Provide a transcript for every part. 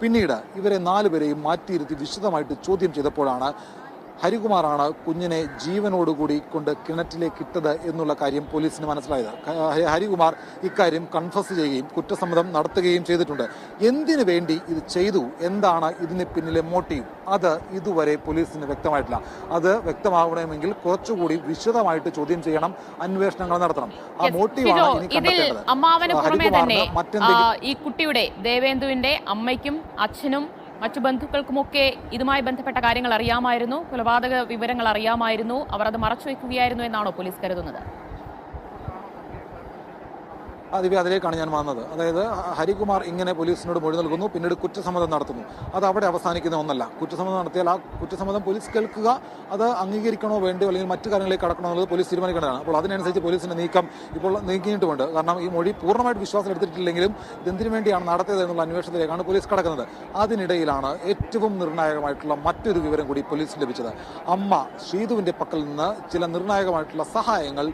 പിന്നീട് ഇവരെ നാലുപേരെയും മാറ്റിയിരുത്തി വിശദമായിട്ട് ചോദ്യം ചെയ്തപ്പോഴാണ് ഹരികുമാറാണ് കുഞ്ഞിനെ ജീവനോടുകൂടി കൊണ്ട് കിണറ്റിലേക്ക് ഇട്ടത് എന്നുള്ള കാര്യം പോലീസിന് മനസ്സിലായത്. ഹരികുമാർ ഇക്കാര്യം കൺഫസ് ചെയ്യുകയും കുറ്റസമ്മതം നടത്തുകയും ചെയ്തിട്ടുണ്ട്. എന്തിനു വേണ്ടി ഇത് ചെയ്തു? എന്താണ് ഇതിന് പിന്നിലെ മോട്ടീവ് അത് ഇതുവരെ പോലീസിന് വ്യക്തമായിട്ടില്ല. അത് വ്യക്തമാവണമെങ്കിൽ കുറച്ചുകൂടി വിശദമായിട്ട് ചോദ്യം ചെയ്യണം അന്വേഷണങ്ങൾ നടത്തണം. ആ മോട്ടീവാണ് ഇനി കണ്ടെത്തേണ്ടത്. ഈ കുട്ടിയുടെ ദേവേന്ദുവിന്റെ അമ്മയ്ക്കും അച്ഛനും മറ്റു ബന്ധുക്കൾക്കുമൊക്കെ ഇതുമായി ബന്ധപ്പെട്ട കാര്യങ്ങൾ അറിയാമായിരുന്നു. കൊലപാതക വിവരങ്ങൾ അറിയാമായിരുന്നു. അവർ അത് മറച്ചു വയ്ക്കുകയായിരുന്നു എന്നാണോ പോലീസ് കരുതുന്നത്? ദിവ്യ അതിലേക്കാണ് ഞാൻ വന്നത്. അതായത് ഹരികുമാർ ഇങ്ങനെ പോലീസിനോട് മൊഴി നൽകുന്നു പിന്നീട് കുറ്റസമ്മതം നടത്തുന്നു. അത് അവിടെ അവസാനിക്കുന്ന ഒന്നല്ല. കുറ്റസമ്മതം നടത്തിയാൽ ആ കുറ്റസമ്മതം പോലീസ് കേൾക്കുക അത് അംഗീകരിക്കണോ വേണ്ടോ അല്ലെങ്കിൽ മറ്റു കാര്യങ്ങളിലേക്ക് കടക്കണോ എന്നുള്ളത് പോലീസ് തീരുമാനിക്കേണ്ടതാണ്. അപ്പോൾ അതിനനുസരിച്ച് പോലീസിന്റെ നീക്കം ഇപ്പോൾ നീക്കിയിട്ടുമുണ്ട് കാരണം ഈ മൊഴി പൂർണമായിട്ട് വിശ്വാസം എടുത്തിട്ടില്ലെങ്കിലും ഇതെന്തിനു വേണ്ടിയാണ് നടത്തിയത് എന്നുള്ള അന്വേഷണത്തിലേക്കാണ് പോലീസ് കടക്കുന്നത്. അതിനിടയിലാണ് ഏറ്റവും നിർണായകമായിട്ടുള്ള മറ്റൊരു വിവരം കൂടി പോലീസിന് ലഭിച്ചത്. അമ്മ ശ്രീധുവിന്റെ പക്കൽ നിന്ന് ചില നിർണായകമായിട്ടുള്ള സഹായങ്ങൾ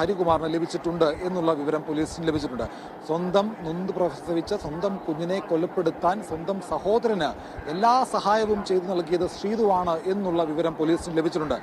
ഹരികുമാറിന് ലഭിച്ചിട്ടുണ്ട് എന്നുള്ള വിവരം പോലീസിന് ലഭിച്ചിട്ടുണ്ട്. സ്വന്തം നൊന്ത് പ്രസവിച്ച സ്വന്തം കുഞ്ഞിനെ കൊലപ്പെടുത്താൻ സ്വന്തം സഹോദരന് എല്ലാ സഹായവും ചെയ്തു നൽകിയത് ശ്രീതുവാണ് എന്നുള്ള വിവരം പോലീസിന് ലഭിച്ചിട്ടുണ്ട്.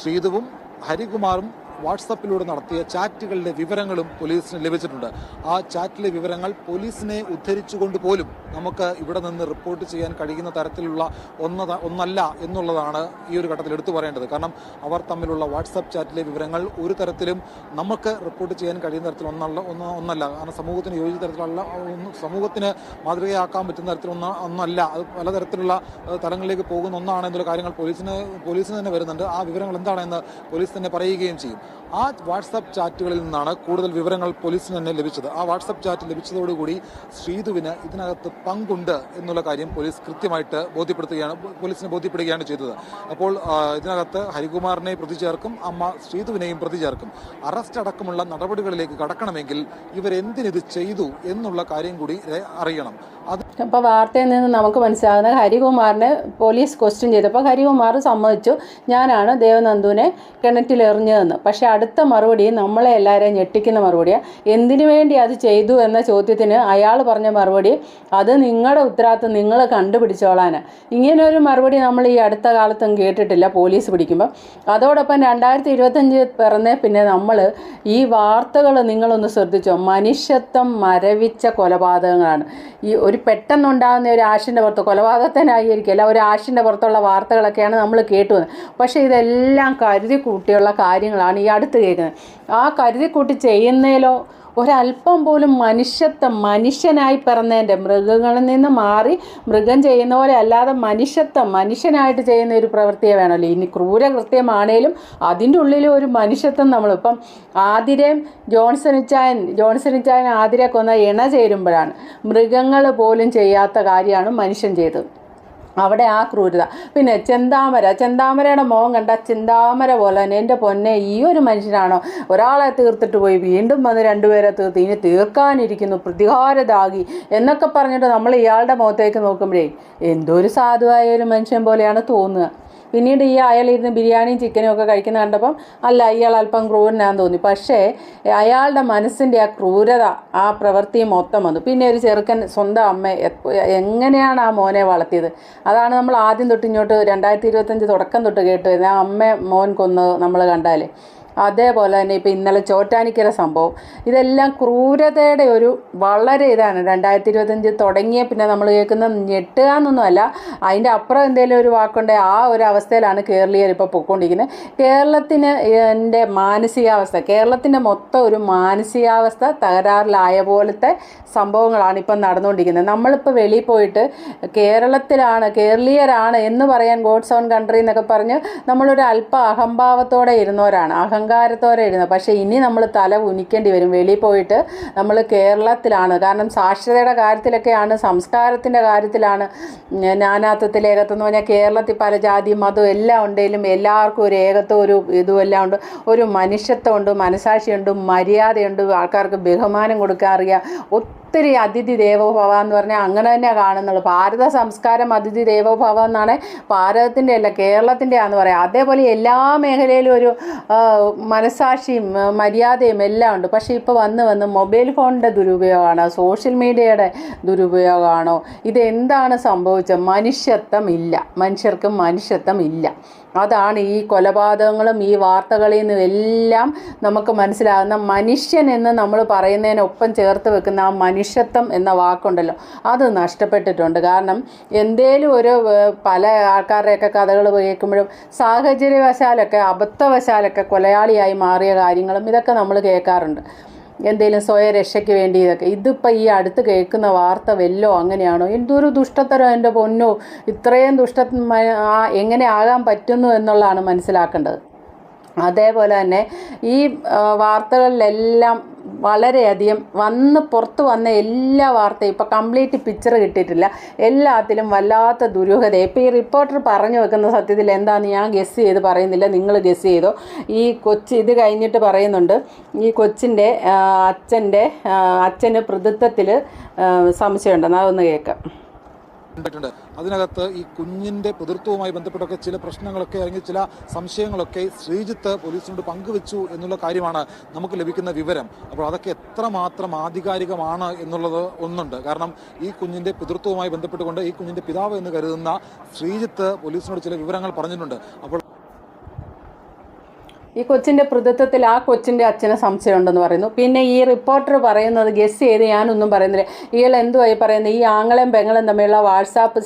ശ്രീതുവും ഹരികുമാറും വാട്സപ്പിലൂടെ നടത്തിയ ചാറ്റുകളുടെ വിവരങ്ങളും പോലീസിന് ലഭിച്ചിട്ടുണ്ട്. ആ ചാറ്റിലെ വിവരങ്ങൾ പോലീസിനെ ഉദ്ധരിച്ചുകൊണ്ട് പോലും നമുക്ക് ഇവിടെ നിന്ന് റിപ്പോർട്ട് ചെയ്യാൻ കഴിയുന്ന തരത്തിലുള്ള ഒന്ന ഒന്നല്ല എന്നുള്ളതാണ് ഈ ഒരു ഘട്ടത്തിൽ എടുത്തു പറയേണ്ടത്. കാരണം അവർ തമ്മിലുള്ള വാട്സപ്പ് ചാറ്റിലെ വിവരങ്ങൾ ഒരു തരത്തിലും നമുക്ക് റിപ്പോർട്ട് ചെയ്യാൻ കഴിയുന്ന തരത്തിൽ ഒന്നല്ല ഒന്ന് ഒന്നല്ല. കാരണം സമൂഹത്തിന് യോജിച്ച തരത്തിലുള്ള സമൂഹത്തിന് മാതൃകയാക്കാൻ പറ്റുന്ന തരത്തിൽ ഒന്ന ഒന്നല്ല. അത് പലതരത്തിലുള്ള തലങ്ങളിലേക്ക് പോകുന്ന ഒന്നാണ് എന്നുള്ള കാര്യങ്ങൾ പോലീസിന് പോലീസിന് തന്നെ വരുന്നുണ്ട്. ആ വിവരങ്ങൾ എന്താണെന്ന് പോലീസ് തന്നെ പറയുകയും ചെയ്യും. ആ വാട്സപ്പ് ചാറ്റുകളിൽ നിന്നാണ് കൂടുതൽ വിവരങ്ങൾ പോലീസിന് തന്നെ ലഭിച്ചത്. ആ വാട്സപ്പ് ചാറ്റ് ലഭിച്ചതോടുകൂടി ശ്രീധുവിന് ഇതിനകത്ത് പങ്കുണ്ട് എന്നുള്ള കാര്യം പോലീസ് കൃത്യമായിട്ട് ബോധ്യപ്പെടുത്തുകയാണ് പോലീസിനെ ബോധ്യപ്പെടുകയാണ് ചെയ്തത്. അപ്പോൾ ഇതിനകത്ത് ഹരികുമാറിനെ പ്രതി ചേർക്കും അമ്മ ശ്രീതുവിനെയും പ്രതി ചേർക്കും. അറസ്റ്റ് അടക്കമുള്ള നടപടികളിലേക്ക് കടക്കണമെങ്കിൽ ഇവരെന്തിനിത് ചെയ്തു എന്നുള്ള കാര്യം കൂടി അറിയണം. അപ്പോൾ വാർത്തയിൽ നിന്ന് നമുക്ക് മനസ്സിലാകുന്ന ഹരികുമാറിനെ പോലീസ് ക്വസ്റ്റ്യൻ ചെയ്തപ്പോൾ ഹരികുമാർ സമ്മതിച്ചു. ഞാനാണ് ദേവനന്ദുവിനെ കിണറ്റിൽ എറിഞ്ഞതെന്ന് പക്ഷേ അടുത്ത മറുപടി നമ്മളെ എല്ലാവരെയും ഞെട്ടിക്കുന്ന മറുപടിയാണ് എന്തിനു വേണ്ടി അത് ചെയ്തു എന്ന ചോദ്യത്തിന് അയാൾ പറഞ്ഞ മറുപടി അത് നിങ്ങളുടെ ഉത്തരവാദിത്വം നിങ്ങൾ കണ്ടുപിടിച്ചോളാന്. ഇങ്ങനെ ഒരു മറുപടി നമ്മൾ ഈ അടുത്ത കാലത്തും കേട്ടിട്ടില്ല പോലീസ് പിടിക്കുമ്പോൾ അതോടൊപ്പം രണ്ടായിരത്തി ഇരുപത്തഞ്ച് പിറന്നേ പിന്നെ നമ്മൾ ഈ വാർത്തകൾ നിങ്ങളൊന്ന് ശ്രദ്ധിച്ചോ. മനുഷ്യത്വം മരവിച്ച കൊലപാതകങ്ങളാണ്. ഈ ഒരു പെട്ടെന്നുണ്ടാകുന്ന ഒരു ആഷിന്റെ പുറത്ത് കൊലപാതകത്തിനായിരിക്കില്ല ഒരു ആഷിന്റെ പുറത്തുള്ള വാർത്തകളൊക്കെയാണ് നമ്മൾ കേട്ടു വന്നത്. പക്ഷേ ഇതെല്ലാം കരുതി കൂട്ടിയുള്ള കാര്യങ്ങളാണ് ഈ അടുത്ത് കേൾക്കുന്നത്. ആ കരുതി കൂട്ടി ചെയ്യുന്നതിലോ ഒരല്പം പോലും മനുഷ്യത്വം മനുഷ്യനായി പിറന്നതിന്റെ മൃഗങ്ങളിൽ നിന്ന് മാറി മൃഗം ചെയ്യുന്ന പോലെ അല്ലാതെ മനുഷ്യത്വം മനുഷ്യനായിട്ട് ചെയ്യുന്ന ഒരു പ്രവൃത്തിയെ വേണമല്ലോ. ഇനി ക്രൂരകൃത്യമാണേലും അതിന്റെ ഉള്ളിൽ ഒരു മനുഷ്യത്വം നമ്മളിപ്പം ആതിരയും ജോൺസണിച്ചായൻ ജോൺസണിച്ചായൻ ആതിരെ കൊന്ന ഇണ ചേരുമ്പോഴാണ് മൃഗങ്ങൾ പോലും ചെയ്യാത്ത കാര്യമാണ് മനുഷ്യൻ ചെയ്തത്. അവിടെ ആ ക്രൂരത. പിന്നെ ചെന്താമര ചെന്താമരയുടെ മോൻ കണ്ട ചെന്താമര പോലെ തന്നെ എന്റെ പൊന്നെ ഈ ഒരു മനുഷ്യനാണോ? ഒരാളെ തീർത്തിട്ട് പോയി വീണ്ടും വന്ന് രണ്ടുപേരെ തീർത്ത് ഇനി തീർക്കാനിരിക്കുന്നു പ്രതികാരദാഗി എന്നൊക്കെ പറഞ്ഞിട്ട് നമ്മൾ ഇയാളുടെ മുഖത്തേക്ക് നോക്കുമ്പോഴേ എന്തോ ഒരു സാധുവായ ഒരു മനുഷ്യൻ പോലെയാണ് തോന്നുക. പിന്നീട് ഈ അയാളിരുന്ന് ബിരിയാണിയും ചിക്കനും ഒക്കെ കഴിക്കുന്ന കണ്ടപ്പം അല്ല ഇയാൾ അല്പം ക്രൂരനാന്ന് തോന്നി. പക്ഷേ അയാളുടെ മനസ്സിന്റെ ആ ക്രൂരത ആ പ്രവൃത്തി മൊത്തം വന്നു. പിന്നെ ഒരു ചെറുക്കൻ സ്വന്തം അമ്മ എങ്ങനെയാണ് ആ മോനെ വളർത്തിയത്? അതാണ് നമ്മൾ ആദ്യം തൊട്ട് ഇങ്ങോട്ട് രണ്ടായിരത്തി ഇരുപത്തഞ്ച് തുടക്കം തൊട്ട് കേട്ട് ആ അമ്മ മോൻ കൊന്ന് നമ്മൾ കണ്ടാലേ. അതേപോലെ തന്നെ ഇപ്പം ഇന്നലെ ചോറ്റാനിക്കര സംഭവം. ഇതെല്ലാം ക്രൂരതയുടെ ഒരു വളരെ ഇതാണ്. രണ്ടായിരത്തി ഇരുപത്തഞ്ച് തുടങ്ങിയ പിന്നെ നമ്മൾ കേൾക്കുന്ന ഞെട്ടുക എന്നൊന്നുമല്ല അതിന്റെ അപ്പുറം എന്തെങ്കിലും ഒരു വാക്കുണ്ടെങ്കിൽ ആ ഒരു അവസ്ഥയിലാണ് കേരളീയർ ഇപ്പോൾ പൊയ്ക്കൊണ്ടിരിക്കുന്നത് കേരളത്തിന് എന്റെ മാനസികാവസ്ഥ കേരളത്തിന്റെ മൊത്തം ഒരു മാനസികാവസ്ഥ തകരാറിലായ പോലത്തെ സംഭവങ്ങളാണ് ഇപ്പം നടന്നുകൊണ്ടിരിക്കുന്നത് നമ്മളിപ്പോൾ വെളിയിൽ പോയിട്ട് കേരളത്തിലാണ് കേരളീയരാണ് എന്ന് പറയാൻ ഗോഡ്സ് ഓൺ കൺട്രി എന്നൊക്കെ പറഞ്ഞ് നമ്മളൊരു അല്പ അഹംഭാവത്തോടെ ഇരുന്നവരാണ്. അഹങ്കാരത്തോടെ ഇരുന്നു പക്ഷേ ഇനി നമ്മൾ തല ഉനിക്കേണ്ടി വരും. വെളിയിൽ പോയിട്ട് നമ്മൾ കേരളത്തിലാണ്. കാരണം സാക്ഷരതയുടെ കാര്യത്തിലൊക്കെയാണ് സംസ്കാരത്തിന്റെ കാര്യത്തിലാണ് നാനാത്വത്തിൽ ഏകത്വം എന്ന് പറഞ്ഞാൽ കേരളത്തിൽ പല ജാതി മതവും എല്ലാം ഉണ്ടെങ്കിലും എല്ലാവർക്കും ഒരു ഏകത്വം ഒരു ഇതും എല്ലാം ഉണ്ട്. ഒരു മനുഷ്യത്വമുണ്ട് മനസാക്ഷിയുണ്ട് മര്യാദയുണ്ട് ആൾക്കാർക്ക് ബഹുമാനം കൊടുക്കാൻ അറിയാം. ഒത്തിരി അതിഥി ദേവോഭവ എന്ന് പറഞ്ഞാൽ അങ്ങനെ തന്നെ കാണുന്നുള്ളൂ. ഭാരത സംസ്കാരം അതിഥി ദേവോഭവ എന്നാണ് ഭാരതത്തിന്റെ അല്ല കേരളത്തിന്റെ ആണെന്ന് പറയാം. അതേപോലെ എല്ലാ മേഖലയിലും ഒരു മനസാക്ഷിയും മര്യാദയും എല്ലാം ഉണ്ട്. പക്ഷേ ഇപ്പോൾ വന്ന് വന്ന് മൊബൈൽ ഫോണിന്റെ ദുരുപയോഗമാണോ സോഷ്യൽ മീഡിയയുടെ ദുരുപയോഗമാണോ ഇതെന്താണ് സംഭവിച്ചത്? മനുഷ്യത്വം ഇല്ല. മനുഷ്യർക്ക് മനുഷ്യത്വം ഇല്ല. അതാണ് ഈ കൊലപാതകങ്ങളും ഈ വാർത്തകളിൽ നിന്നും എല്ലാം നമുക്ക് മനസ്സിലാകുന്ന മനുഷ്യൻ എന്ന് നമ്മൾ പറയുന്നതിനൊപ്പം ചേർത്ത് വെക്കുന്ന ആ മനുഷ്യത്വം എന്ന വാക്കുണ്ടല്ലോ. അത് നഷ്ടപ്പെട്ടിട്ടുണ്ട്. കാരണം എന്തേലും ഒരു പല ആൾക്കാരുടെയൊക്കെ കഥകൾ കേൾക്കുമ്പോഴും സാഹചര്യവശാലൊക്കെ അബദ്ധവശാലൊക്കെ കൊലയാളിയായി മാറിയ കാര്യങ്ങളും ഇതൊക്കെ നമ്മൾ കേൾക്കാറുണ്ട്. എന്തെങ്കിലും സ്വയം രക്ഷയ്ക്ക് വേണ്ടി ഇതൊക്കെ. ഇതിപ്പോൾ ഈ അടുത്ത് കേൾക്കുന്ന വാർത്ത വല്ലോ അങ്ങനെയാണോ? എന്തൊരു ദുഷ്ടത്തരം എന്റെ പൊന്നോ? ഇത്രയും ദുഷ്ട എങ്ങനെ ആകാൻ പറ്റുന്നു എന്നുള്ളതാണ് മനസ്സിലാക്കേണ്ടത്. അതേപോലെ തന്നെ ഈ വാർത്തകളിലെല്ലാം വളരെയധികം വന്ന് പുറത്ത് വന്ന എല്ലാ വാർത്തയും ഇപ്പോൾ കംപ്ലീറ്റ് പിക്ചർ കിട്ടിയിട്ടില്ല. എല്ലാത്തിലും വല്ലാത്ത ദുരൂഹത. ഇപ്പോൾ ഈ റിപ്പോർട്ടർ പറഞ്ഞു വെക്കുന്ന സത്യത്തിൽ എന്താണെന്ന് ഞാൻ ഗസ് ചെയ്ത് പറയുന്നില്ല. നിങ്ങൾ ഗസ് ചെയ്തോ? ഈ കൊച്ചി ഇത് കഴിഞ്ഞിട്ട് പറയുന്നുണ്ട്. ഈ കൊച്ചിന്റെ അച്ഛന്റെ അച്ഛന് പ്രതിത്വത്തിൽ സംശയമുണ്ടെന്ന് അതൊന്ന് കേൾക്കാം. ഉണ്ടായിട്ടുണ്ട് അതിനകത്ത് ഈ കുഞ്ഞിന്റെ പിതൃത്വവുമായി ബന്ധപ്പെട്ടൊക്കെ ചില പ്രശ്നങ്ങളൊക്കെ അല്ലെങ്കിൽ ചില സംശയങ്ങളൊക്കെ ശ്രീജിത്ത് പോലീസിനോട് പങ്കുവെച്ചു എന്നുള്ള കാര്യമാണ് നമുക്ക് ലഭിക്കുന്ന വിവരം. അപ്പോൾ അതൊക്കെ എത്രമാത്രം ആധികാരികമാണ് എന്നുള്ളത് ഒന്നുണ്ട്. കാരണം ഈ കുഞ്ഞിന്റെ പിതൃത്വവുമായി ബന്ധപ്പെട്ടുകൊണ്ട് ഈ കുഞ്ഞിന്റെ പിതാവ് എന്ന് കരുതുന്ന ശ്രീജിത്ത് പോലീസിനോട് ചില വിവരങ്ങൾ പറഞ്ഞിട്ടുണ്ട്. അപ്പോൾ ഈ കൊച്ചിന്റെ പ്രതിത്വത്തിൽ ആ കൊച്ചിന്റെ അച്ഛന് സംശയമുണ്ടെന്ന് പറയുന്നു. പിന്നെ ഈ റിപ്പോർട്ടർ പറയുന്നത് ഗസ് ചെയ്ത് ഞാനൊന്നും പറയുന്നില്ല. ഇയാൾ എന്തുവായി പറയുന്നത്? ഈ ആങ്ങളെയും പെങ്ങളും തമ്മിലുള്ള വാട്സാപ്പ്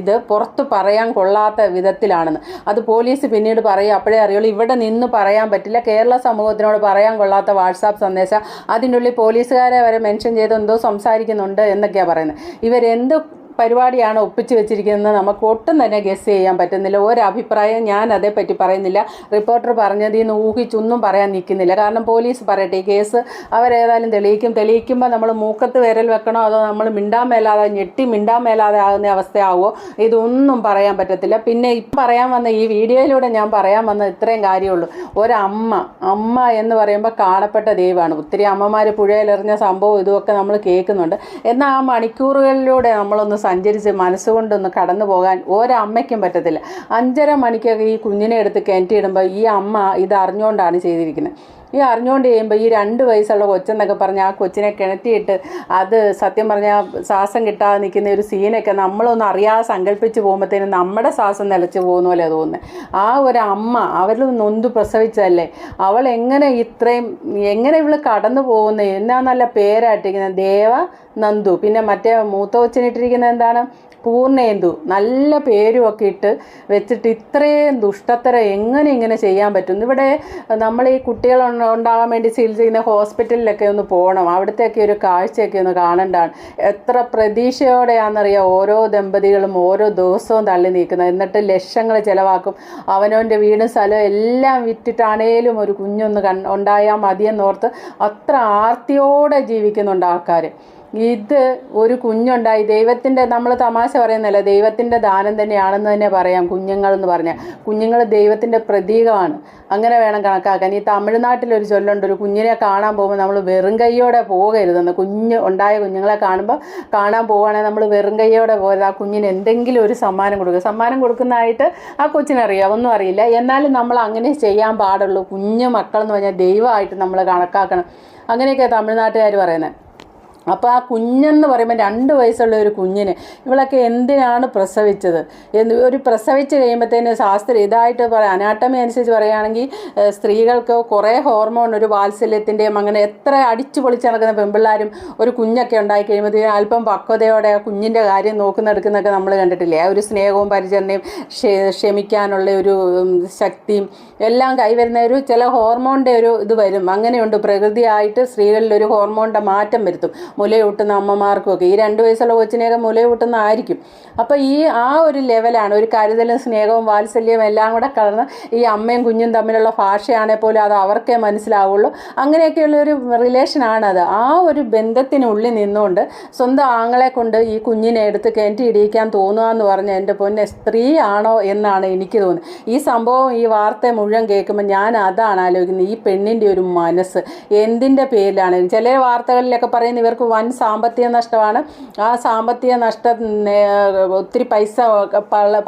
ഇത് പുറത്ത് പറയാൻ കൊള്ളാത്ത വിധത്തിലാണെന്ന്. അത് പോലീസ് പിന്നീട് പറയും. അപ്പോഴേ അറിയുള്ളൂ ഇവിടെ നിന്ന് പറയാൻ പറ്റില്ല. കേരള സമൂഹത്തിനോട് പറയാൻ കൊള്ളാത്ത വാട്സാപ്പ് സന്ദേശം. അതിനുള്ളിൽ പോലീസുകാരെ വരെ മെൻഷൻ ചെയ്ത് എന്തോ സംസാരിക്കുന്നുണ്ട് എന്നൊക്കെയാണ് പറയുന്നത്. ഇവരെന്ത് പരിപാടിയാണ് ഒപ്പിച്ച് വെച്ചിരിക്കുന്നത്. നമുക്ക് ഒട്ടും തന്നെ ഗസ് ചെയ്യാൻ പറ്റുന്നില്ല. ഒരഭിപ്രായം ഞാൻ അതേപ്പറ്റി പറയുന്നില്ല. റിപ്പോർട്ടർ പറഞ്ഞതിൽ നിന്ന് ഊഹിച്ചൊന്നും പറയാൻ നിൽക്കുന്നില്ല. കാരണം പോലീസ് പറയട്ടെ കേസ് അവരേതായാലും തെളിയിക്കും. തെളിയിക്കുമ്പോൾ നമ്മൾ മൂക്കത്ത് വിരൽ വെക്കണോ അതോ നമ്മൾ മിണ്ടാൻ മേലാതെ ഞെട്ടി മിണ്ടാൻ മേലാതെ ആകുന്ന അവസ്ഥയാവോ? ഇതൊന്നും പറയാൻ പറ്റത്തില്ല. പിന്നെ ഇപ്പം പറയാൻ വന്ന ഈ വീഡിയോയിലൂടെ ഞാൻ പറയാൻ വന്ന ഇത്രയും കാര്യമുള്ളൂ. ഒരമ്മ അമ്മ എന്ന് പറയുമ്പോൾ കാണപ്പെട്ട ദൈവമാണ്. ഒത്തിരി അമ്മമാർ പുഴയിലെറിഞ്ഞ സംഭവം ഇതുമൊക്കെ നമ്മൾ കേൾക്കുന്നുണ്ട്. എന്നാൽ ആ മണിക്കൂറുകളിലൂടെ നമ്മളൊന്ന് സഞ്ചരിച്ച് മനസ്സുകൊണ്ടൊന്ന് കടന്നു പോകാൻ ഒരമ്മയ്ക്കും പറ്റത്തില്ല. അഞ്ചര മണിക്കൊക്കെ ഈ കുഞ്ഞിനെ എടുത്ത് കിണറ്റിയിടുമ്പോൾ ഈ അമ്മ ഇത് അറിഞ്ഞുകൊണ്ടാണ് ചെയ്തിരിക്കുന്നത് ഈ അറിഞ്ഞുകൊണ്ട് ചെയ്യുമ്പോൾ ഈ രണ്ട് വയസ്സുള്ള കൊച്ചെന്നൊക്കെ പറഞ്ഞ് ആ കൊച്ചിനെ കിണറ്റിയിട്ട് അത് സത്യം പറഞ്ഞാൽ ശ്വാസം കിട്ടാതെ നിൽക്കുന്ന ഒരു സീനൊക്കെ നമ്മളൊന്നും അറിയാതെ സങ്കല്പിച്ച് പോകുമ്പോഴത്തേനും നമ്മുടെ ശ്വാസം നിലച്ച് പോകുന്ന പോലെ തോന്നുന്നത് ആ ഒരു അമ്മ അവരിൽ നൊന്ത് പ്രസവിച്ചതല്ലേ? അവൾ എങ്ങനെ ഇത്രയും എങ്ങനെ ഇവൾ കടന്നു പോകുന്നത് എന്നാ നല്ല പേരായിട്ടിരിക്കുന്നത് ദേവ നന്ദു. പിന്നെ മറ്റേ മൂത്ത കൊച്ചിനിട്ടിരിക്കുന്നത് എന്താണ്? പൂർണേന്ദു. നല്ല പേരുമൊക്കെ ഇട്ട് വെച്ചിട്ട് ഇത്രയും ദുഷ്ടത്തരം എങ്ങനെ ഇങ്ങനെ ചെയ്യാൻ പറ്റും ഇവിടെ നമ്മൾ ഈ കുട്ടികൾ ഉണ്ട- ഉണ്ടാകാൻ വേണ്ടി ചെയ്യുന്ന ഹോസ്പിറ്റലിലൊക്കെ ഒന്ന് പോകണം അവിടുത്തെയൊക്കെ ഒരു കാഴ്ചയൊക്കെ ഒന്ന് കാണേണ്ടതാണ് എത്ര പ്രതീക്ഷയോടെയാണെന്നറിയാം ഓരോ ദമ്പതികളും ഓരോ ദിവസവും തള്ളി നീക്കുന്നത്. എന്നിട്ട് ലക്ഷങ്ങൾ ചിലവാക്കും. അവനവന്റെ വീടും സ്ഥലവും എല്ലാം വിറ്റിട്ടാണേലും ഒരു കുഞ്ഞൊന്ന് കൺ ഉണ്ടായാൽ മതിയെന്നോർത്ത് അത്ര ആർത്തിയോടെ ജീവിക്കുന്നുണ്ട് ആൾക്കാർ ഇത് ഒരു കുഞ്ഞുണ്ടായി. ദൈവത്തിന്റെ നമ്മൾ തമാശ പറയുന്നല്ല ദൈവത്തിന്റെ ദാനം തന്നെയാണെന്ന് തന്നെ പറയാം കുഞ്ഞുങ്ങളെന്ന് പറഞ്ഞാൽ കുഞ്ഞുങ്ങൾ ദൈവത്തിന്റെ പ്രതീകമാണ്. അങ്ങനെ വേണം കണക്കാക്കാൻ. ഈ തമിഴ്നാട്ടിലൊരു ചൊല്ലുണ്ട് ഒരു കുഞ്ഞിനെ കാണാൻ പോകുമ്പോൾ നമ്മൾ വെറും കൈയോടെ പോകരുതെന്ന് കുഞ്ഞ് ഉണ്ടായ കുഞ്ഞുങ്ങളെ കാണുമ്പോൾ കാണാൻ പോവുകയാണെങ്കിൽ നമ്മൾ വെറും കൈയോടെ പോകരുത്. ആ കുഞ്ഞിന് എന്തെങ്കിലും ഒരു സമ്മാനം കൊടുക്കുക. സമ്മാനം കൊടുക്കുന്നതായിട്ട് ആ കൊച്ചിനറിയാം ഒന്നും അറിയില്ല. എന്നാലും നമ്മൾ അങ്ങനെ ചെയ്യാൻ പാടുള്ളൂ. കുഞ്ഞു മക്കളെന്ന് പറഞ്ഞാൽ ദൈവമായിട്ട് നമ്മൾ കണക്കാക്കണം. അങ്ങനെയൊക്കെ തമിഴ്നാട്ടുകാർ പറയുന്നത്. അപ്പോൾ ആ കുഞ്ഞെന്ന് പറയുമ്പോൾ രണ്ട് വയസ്സുള്ള ഒരു കുഞ്ഞിന് ഇവളൊക്കെ എന്തിനാണ് പ്രസവിച്ചത്? എന്ന് ഒരു പ്രസവിച്ച് കഴിയുമ്പോഴത്തേന് ശാസ്ത്രം ഇതായിട്ട് പറയാം അനാട്ടമി അനുസരിച്ച് പറയുകയാണെങ്കിൽ സ്ത്രീകൾക്ക് കുറേ ഹോർമോൺ ഒരു വാത്സല്യത്തിന്റെയും അങ്ങനെ എത്ര അടിച്ചു പൊളിച്ച് നടക്കുന്ന പെൺപിള്ളാരും ഒരു കുഞ്ഞൊക്കെ ഉണ്ടായി കഴിയുമ്പോൾ അല്പം പക്വതയോടെ ആ കുഞ്ഞിന്റെ കാര്യം നോക്കുന്നെടുക്കുന്നൊക്കെ നമ്മൾ കണ്ടിട്ടില്ലേ? ആ ഒരു സ്നേഹവും പരിചരണയും ക്ഷ- ക്ഷമിക്കാനുള്ള ഒരു ശക്തിയും എല്ലാം കൈവരുന്ന ഒരു ചില ഹോർമോണിന്റെ ഒരു ഇത് വരും. അങ്ങനെയുണ്ട്. പ്രകൃതിയായിട്ട് സ്ത്രീകളിൽ ഒരു ഹോർമോണിന്റെ മാറ്റം വരുത്തും. മുലയൂട്ടുന്ന അമ്മമാർക്കും ഒക്കെ ഈ രണ്ട് വയസ്സുള്ള കൊച്ചിനെയൊക്കെ മുലയൂട്ടുന്ന ആയിരിക്കും അപ്പോൾ ഈ ആ ഒരു ലെവലാണ് ഒരു കരുതലും സ്നേഹവും വാത്സല്യവും എല്ലാം കൂടെ കലർന്ന് ഈ അമ്മയും കുഞ്ഞും തമ്മിലുള്ള ഭാഷയാണെങ്കിൽ പോലും അത് അവർക്കേ മനസ്സിലാവുള്ളൂ. അങ്ങനെയൊക്കെയുള്ള ഒരു റിലേഷനാണത്. ആ ഒരു ബന്ധത്തിനുള്ളിൽ നിന്നുകൊണ്ട് സ്വന്തം ആങ്ങളെ കൊണ്ട് ഈ കുഞ്ഞിനെ എടുത്ത് കയറ്റി ഇടിയിക്കാൻ തോന്നുക എന്ന് പറഞ്ഞ എന്റെ പൊന്നെ സ്ത്രീയാണോ എന്നാണ് എനിക്ക് തോന്നുന്നത്. ഈ സംഭവം ഈ വാർത്ത മുഴുവൻ കേൾക്കുമ്പോൾ ഞാൻ അതാണ് ആലോചിക്കുന്നത്. ഈ പെണ്ണിന്റെ ഒരു മനസ്സ് എന്തിന്റെ പേരിലാണ്? ചില വാർത്തകളിലൊക്കെ പറയുന്ന ഇവർക്ക് അവർക്ക് വൻ സാമ്പത്തിക നഷ്ടമാണ്. ആ സാമ്പത്തിക നഷ്ടം ഒത്തിരി പൈസ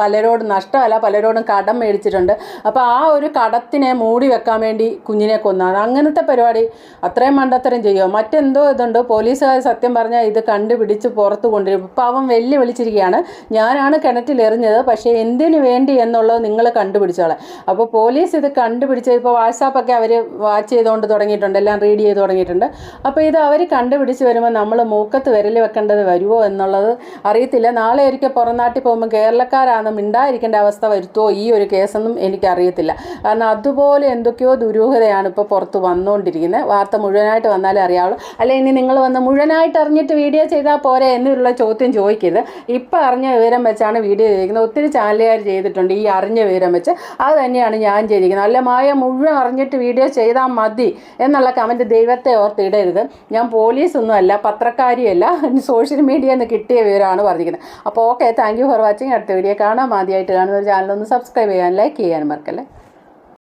പലരോടും നഷ്ടമല്ല പലരോടും കടം മേടിച്ചിട്ടുണ്ട്. അപ്പോൾ ആ ഒരു കടത്തിനെ മൂടി വെക്കാൻ വേണ്ടി കുഞ്ഞിനെ കൊന്നാണ്. അങ്ങനത്തെ പരിപാടി അത്രയും മണ്ടത്തരം ചെയ്യുമോ മറ്റെന്തോ ഇതുണ്ട്. പോലീസുകാർ സത്യം പറഞ്ഞാൽ ഇത് കണ്ടുപിടിച്ച് പുറത്ത് കൊണ്ടുവരും. ഇപ്പം അവൻ വെല്ലുവിളിച്ചിരിക്കുകയാണ്. ഞാനാണ് കിണറ്റിൽ എറിഞ്ഞത് പക്ഷേ എന്തിനു വേണ്ടി എന്നുള്ളത് നിങ്ങൾ കണ്ടുപിടിച്ചോളെ. അപ്പോൾ പോലീസ് ഇത് കണ്ടുപിടിച്ച് ഇപ്പോൾ വാട്സാപ്പൊക്കെ അവർ വാച്ച് ചെയ്തുകൊണ്ട് തുടങ്ങിയിട്ടുണ്ട്. എല്ലാം റീഡ് ചെയ്ത് തുടങ്ങിയിട്ടുണ്ട്. അപ്പോൾ ഇത് അവർ കണ്ടുപിടിച്ച് വരുമ്പോൾ നമ്മൾ മൂക്കത്ത് വിരൽ വെക്കേണ്ടത് വരുമോ എന്നുള്ളത് അറിയത്തില്ല. നാളെ ഒരിക്കൽ പുറം നാട്ടിൽ പോകുമ്പോൾ കേരളക്കാരാണ് മിണ്ടായിരിക്കേണ്ട അവസ്ഥ വരുത്തുമോ ഈ ഒരു കേസൊന്നും എനിക്കറിയത്തില്ല. കാരണം അതുപോലെ എന്തൊക്കെയോ ദുരൂഹതയാണ് ഇപ്പോൾ പുറത്ത് വന്നുകൊണ്ടിരിക്കുന്നത് വാർത്ത മുഴുവനായിട്ട് വന്നാലേ അറിയാവുള്ളൂ. അല്ലെ ഇനി നിങ്ങൾ വന്ന് മുഴുവനായിട്ട് അറിഞ്ഞിട്ട് വീഡിയോ ചെയ്താൽ പോരെ എന്നുള്ള ചോദ്യം ചോദിക്കരുത്. ഇപ്പം അറിഞ്ഞ വിവരം വെച്ചാണ് വീഡിയോ ചെയ്തിരിക്കുന്നത്. ഒത്തിരി ചാനലുകാർ ചെയ്തിട്ടുണ്ട് ഈ അറിഞ്ഞ വിവരം വെച്ച്. അത് തന്നെയാണ് ഞാൻ ചെയ്തിരിക്കുന്നത്. അല്ല മായ മുഴുവൻ അറിഞ്ഞിട്ട് വീഡിയോ ചെയ്താൽ മതി എന്നുള്ള കമന്റ് ദൈവത്തെ ഓർത്തിടരുത് ഞാൻ പോലീസൊന്നും അല്ല പത്രക്കാരിയല്ല. സോഷ്യൽ മീഡിയയിൽ നിന്ന് കിട്ടിയ വിവരമാണ് പറഞ്ഞിരിക്കുന്നത്. അപ്പോൾ okay thank you for watching അടുത്ത വീഡിയോ കാണാം. ആദ്യമായിട്ട് കാണുന്ന ഒരു ഒന്ന് സബ്സ്ക്രൈബ് ചെയ്യാൻ ലൈക്ക് ചെയ്യാൻ മറക്കല്ലേ?